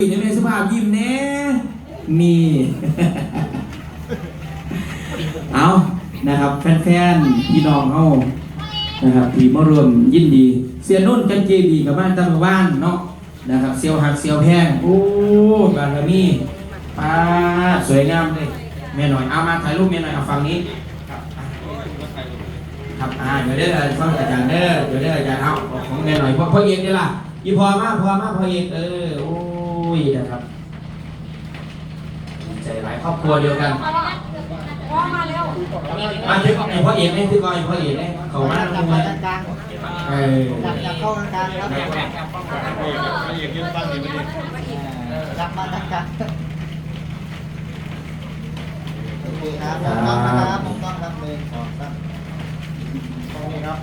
อยู่ในสภาพยิ้มแน่นี่เอานะครับ แฟนๆพี่น้องเอานะครับที่มารวมยินดี เสียนุ่นกันเจดีกับบ้านตังบ้านเนาะนะครับเซียวหักเซียวแพงโอ้บารมีป้าสวยงามเลยแม่หน่อยเอามาถ่ายรูปแม่หน่อยเอาฟังนี้ครับอ่าเดี๋ยวเด้อฟังอาจารย์เด้อเดี๋ยวเด้อาจารย์เอาของแม่หน่อยพ่อพ่อเอกนี่ล่ะยี่พอมากพอมากพ่อเอกเออโอ้ ยนะครับใจหลายครอบครัวเดียวกันพ่อมาเร็วมาถึงไอ้พ่อเอกเนี่ยที่ก่อนไอ้พ่อเอกเนี่ยเขามาจัทำบไมมากลางเออจับจับเข้ากลางๆครับจับมากลางๆโอเคครับผมต้องนะครับผมต้องรับเลยสองครับตรงนี้ครับ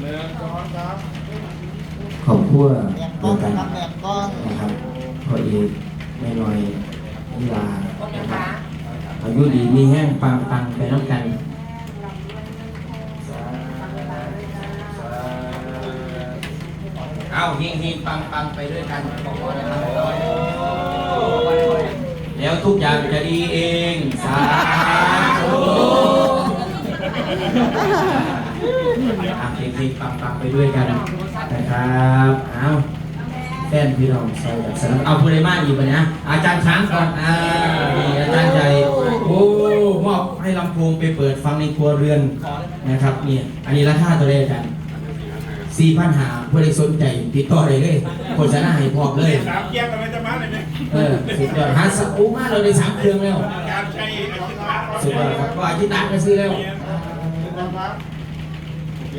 หนึ่งสองครับครอบครับกเดีล้ยอวงกันครับแนบกล้องนะครับ พ่อเอกแม่น้อยนิลานะครับอายุดีมีแห้งปังปังไปน้ำกันเอาเฮงเฮงปังปังไปด้วยกันบอกว่านะครับแล้วทุกอย่างจะดีเอง สาธุอะเฮงเฮงปังปังไปด้วยกันนะครับ เอาแฟนพี่น้องใส่แบบสนับเอาผู้ใดมาอีกปะเนี่ยอาจารย์ช้างก่อนอ่านี่อาจารย์ใหญ่โอ้มอบให้ลำโพงไปเปิดฟังในครัวเรือนนะครับเนี่ยอันนี้ราคาตัวเลขอาจารย์สี่พันหาเพื่อได้สนใจติดต่อได้เลยโฆษณาให้พร้อมเลย สามเกียร์กันไปจะมาเลยไหมเออสุดยอดหาสักอู้มาเราได้สามเครื่องแล้ว การใช้อาชีพค้าสุดยอดครับก็อาทิตย์นัดก็ซื้อแล้ว ครับ อา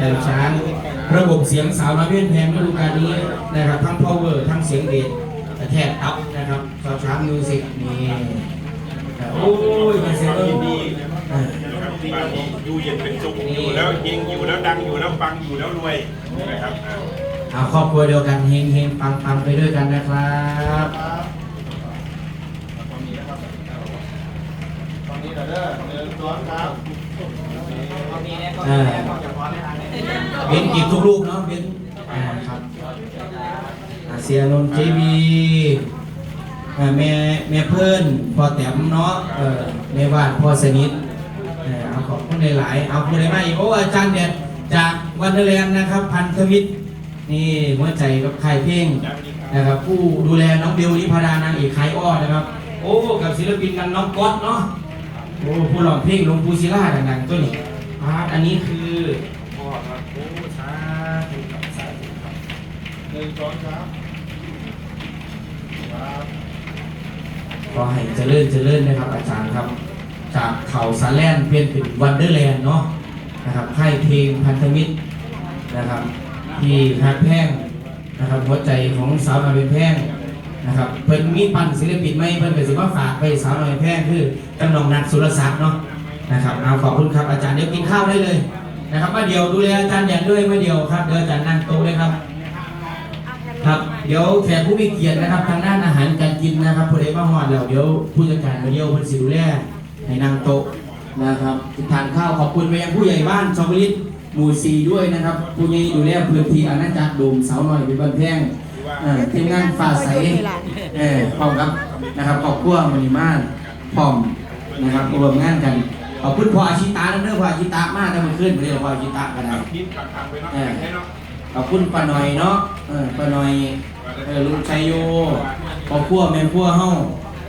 จารย์ช้างระบบเสียงสาวน้อยเพี้ยนแพงฤดูกาลนี้นะครับทั้ง power ทั้งเสียงเบสแทบตับนะครับสาวช้างมิวสิกนี่โอ้ยมาเสียงดีดีเออนะครับบางทีอยู่เย็นเป็นสุขอยู่แล้วเฮงอยู่แล้วดังอยู่แล้วฟังอยู่แล้วรวยนะครับเอาครอบครัวเดียวกันเฮงเฮงปังปังไปด้วยกันนะครับตอนนี้เราเด้อหนึ่งสองครับเออเบนกิบทุกลูกเนาะเบนอ่าครับอาเซียนนท์จีบีอ่าแม่แม่เพื่อนพ่อแต้มเนาะเออแม่วาดพ่อสนิทเออเอาขอบคุณหลายๆเอาคุณได้ไหมาอีกโอ้อาจารย์เด็ดจากวันเดอร์แลนด์นะครับ พันธมิตรนี่หัวใจกับใครเพลงนะครับผู้ดูแลน้องเบลนิพาดานางเอกไคอ้อนะครับ โอ้ กับศิลปินกันน้องก๊อตเนาะ โอ้ผู้ร้องเพลงหลวงปู่ศิลาดังๆตัวนี้อาร์ตอันนี้คือพ่อครับโอ้สาธุครับสาธุครับหนึ่งสองครับขอให้เจริญเจริญนะครับ อาจารย์ครับ จากเขาสาแลนด์เปลี่ยนเป็นวันเดอร์แลนด์เนาะนะครับค่ายเพลงพันธมิตรนะครับ ที่ฮักแพงนะครับหัวใจของสาวน้อยเป็นแพง นะครับเพิ่นมีปั่นศิลปินไหมเพิ่นก็นสิมาฝากไปสาวน้อยแพงคือจำนองนัดสุรศักดิ์เนาะนะครับเอาขอบคุณครับอาจารย์เดี๋ยวกินข้าวได้เลยนะครับมาเดียวดูแลอาจารย์อย่างด้วยมาเดียวครับเดี๋ยวอาจารย์นั่งโต๊ะเลยครับครับเดี๋ยวแขกผู้มีเกียรตินะครับ ทางด้านอาหารการกินนะครับผู้ใดมาฮอดแล้วเดี๋ยวผู้จัดการมาเดียวเพิ่นสิดูแลให้นั่งโต๊ะนะครับทานข้าวขอบคุณไปยังผู้ใหญ่บ้านชาวลิตหมู่สี่ด้วยนะครับผู้ใหญ่ดูแลพื้นที่อาณาจักรโดมเสาหน่อยเป็นบ้านแพง เอ่อทีมงานฟ้าใสเออพร้อมครับนะครับขอบคุณมณีมาศพร้อมนะครับรวมงานกันขอบคุณพ่ออาชิตาเด้อพ่ออาชิตามากแต่เมื่อคืนไม่ได้พ่ออาชิตาก็ได้พิษขังขังไปเนาะให้เนาะขอบคุณป้าหน่อยเนาะเออป้าหน่อยเออลุงชัยโยครอบครัวแม่ครัวเฮา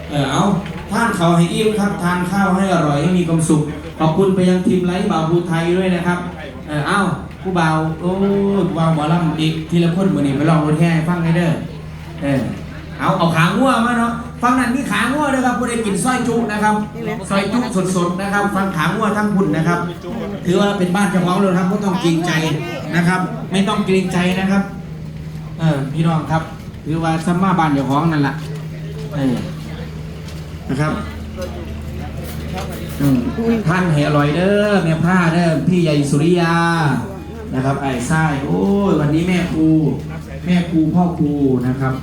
เออเอาทานข้าวให้อิ่มครับทานข้าวให้อร่อยให้มีความสุข ขอบคุณไปยังทีมไลฟ์บ่าวภูไทยด้วยนะครับ เออเอา ผู้เบาโอ้ผู้บ่าหมอลำอีกทีละคนมือนี้ไปลองรถแห่ฟังให้เด้อเออเอาเอาขางัวมาเนาะฟังนั้นมีขางัวด้วยครับผู้ใดกินซอยจุนะครับซอยจุสดๆนะครับ ฟังขางัวทั้งพุ่นนะครับ ถือว่าเป็นบ้านเจ้าของเลยครับไม่ต้องเกรงใจนะครับ ไม่ต้องเกรงใจนะครับ เออพี่น้องครับถือว่าซัมมาบ้านเจ้าของนั่นแหละเออนะครับท่านให้อร่อยเด้อแม่ผ้าเด้อพี่ใหญ่สุริยา นะครับไอ้ไส้โอ้ยวันนี้แม่ครูแม่ครูพ่อครูนะครับ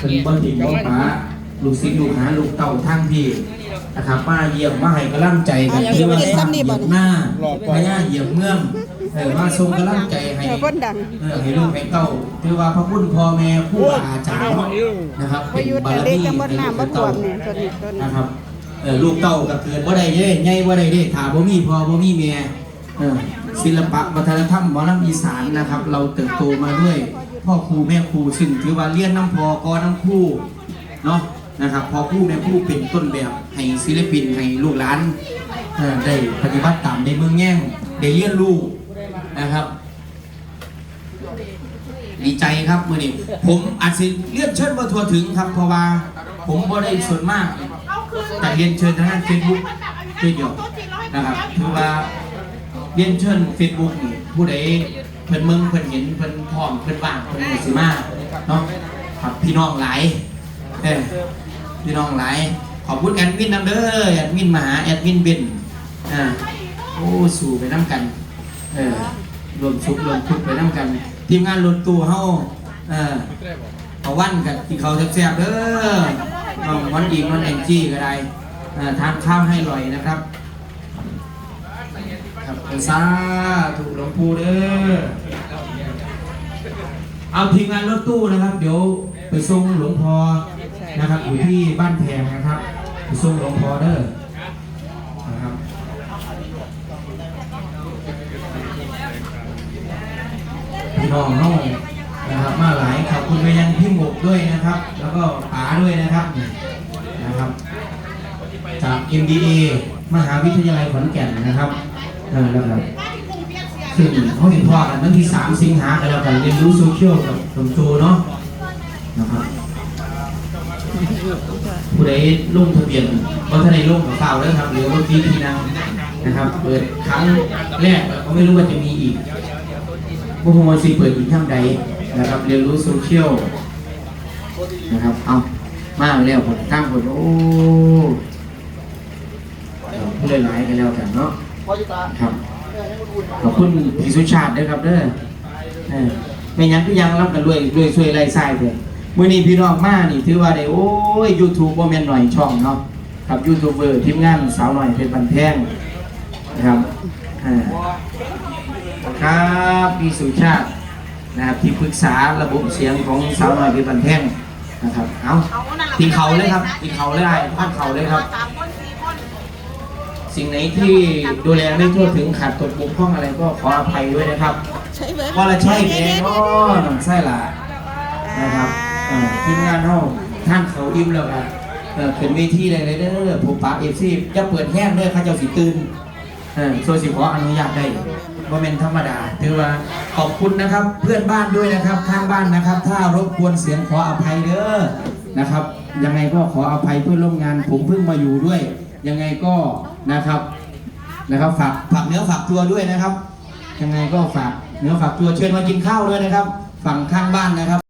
เป็นบ้านถิ่นบ้านป้าลูกศิษย์ลูกหาลูกเต่าทั้งพี่นะครับมาเยี่ยมมาให้กำลังใจกันที่ว่าสร้างเหยียบหน้าพญาเหยียบเมืองเออมาส่งกำลังใจให้เดี๋ยวคนดังเออให้ลูกให้เต้าถือว่าพระคุณพ่อแม่ครูบาอาจารย์นะครับพยุทธ์บารเด็กมีจังหวัดให้ลูกน้ำบ่ให้ท่วเต้ามเนี่ยตัวนี้ตัวนี้นะครับเออลูกเต้าก็เกิดบ่ได้เด้ใหญ่บ่ได้เด้ถ้าบ่มีพ่อบ่มีแม่เออ ศิลปะวัฒนธรรมหมอลำอีสานนะครับ เราเติบโตมาด้วยพ่อครูแม่ครูซึ่งถือว่าเรียนน้ำพอกอน้ำครูเนาะนะครับพอครูแม่ครูเป็นต้นแบบให้ศิลปินให้ลูกหลานได้ปฏิบัติตามในเมืองแง่งได้เรียนรู้นะครับดีใจครับมือนี้ผมอาจสิเลื่อนเชิญมาทัวถึงครับเพราะว่า ผมบ่ได้ส่วนมาก แต่เรียนเชิญทางด้านเฟซบุ๊กด้วยเดียวนะครับคือว่า เรียนเชิญเฟซบุ๊กผู้ใดเพิ่นเมืองเพิ่นเห็นเพิ่นพร้อมเพิ่นว่างเพิ่นก็สิมาเนาะครับพี่น้องหลายเออพี่น้องหลายขอบคุณแอดมินนำเด้อแอดมินมาหาแอดมินเบนอ่าโอ้สู่ไปน้ำกันเออรวมชุกรวมทุกไปน้ำกัน ทีมงานรถตู้เฮาเออเอาวันกันที่เขาแซ่บๆเด้อน้องวันดีมันแองจี้ก็ได้เออทานข้าวให้อร่อยนะครับ ครับสาถูกหลวงปู่เด้อเอาทีมงานรถตู้นะครับ เดี๋ยวไปส่งหลวงพ่อนะครับอยู่ที่บ้านแพงนะครับไปส่งหลวงพ่อเด้อนะครับพี่น้องน้องนะครับมาหลายขอบคุณไปยังพี่หมกด้วยนะครับ แล้วก็ป๋าด้วยนะครับนะครับ จาก MDA มหาวิทยาลัยขอนแก่นนะครับ เออแล้วครับซึ่งเขาเห็นพ่อกันวันที่ 3 สิงหากันแล้วกันเรียนรู้โซเชียลกับหลวงโจเนาะนะครับผู้ใดลงทะเบียนก็ถ้าในลงกับเปล่าแล้วครับหรือว่าทีทีนังนะครับ เปิดครั้งแรกก็ไม่รู้ว่าจะมีอีกพวกผมว่าสิเปิดอีกครั้งใดนะครับ เรียนรู้โซเชียลนะครับเอามาแล้วผมตั้งผมโอ้ผู้หลายกันแล้วกันเนาะ ครับแม่ให้มันอุ่นขอบคุณพี่สุชาติด้วยครับเด้อเออไม่ยังก็ยังรับกันด้วยด้วยช่วยไล่ไส้เถอะมื้อนี้พี่น้องมานี่ถือว่าได้โอ้ย YouTube บ่แม่นหน่อยช่องเนาะกับยูทูบเบอร์ทีมงานสาวหน่อยเพชรบันแพงนะครับอ่าครับพี่สุชาตินะครับที่ปรึกษาระบบเสียงของสาวหน่อยเพชรบันแพงนะครับ เอาตีเขาเลยครับตีเขาเลยไอ้ภาพเขาเลยครับ สามคนสี่คนสิ่งไหนที่ดูแลไม่ทั่วถึงขาดตกบกพร่องอะไรก็ขออภัยด้วยนะครับใช่เบิร์ดว่าละใช่แกเนาะหนังไส้ละนะครับเอ่อทีมงานเฮาท่านเขาอิ่มแล้วครับเออเป็นเวทีเลยเลยเด้อผมปากเอฟซีจะเปิดแห้งเด้อข้าเจ้าสิตื่นเออโซสิขออนุญาตได้ว่าเป็นธรรมดา ถือว่าขอบคุณนะครับเพื่อนบ้านด้วยนะครับข้างบ้านนะครับ ถ้ารบกวนเสียงขออภัยเด้อนะครับ ยังไงก็ขออภัยเพื่อนร่วมงานผมเพิ่งมาอยู่ด้วย ยังไงก็นะครับนะครับฝากฝากเนื้อฝากตัวด้วยนะครับ ยังไงก็ฝากเนื้อฝากตัวเชิญมากินข้าวด้วยนะครับ ฝั่งข้างบ้านนะครับ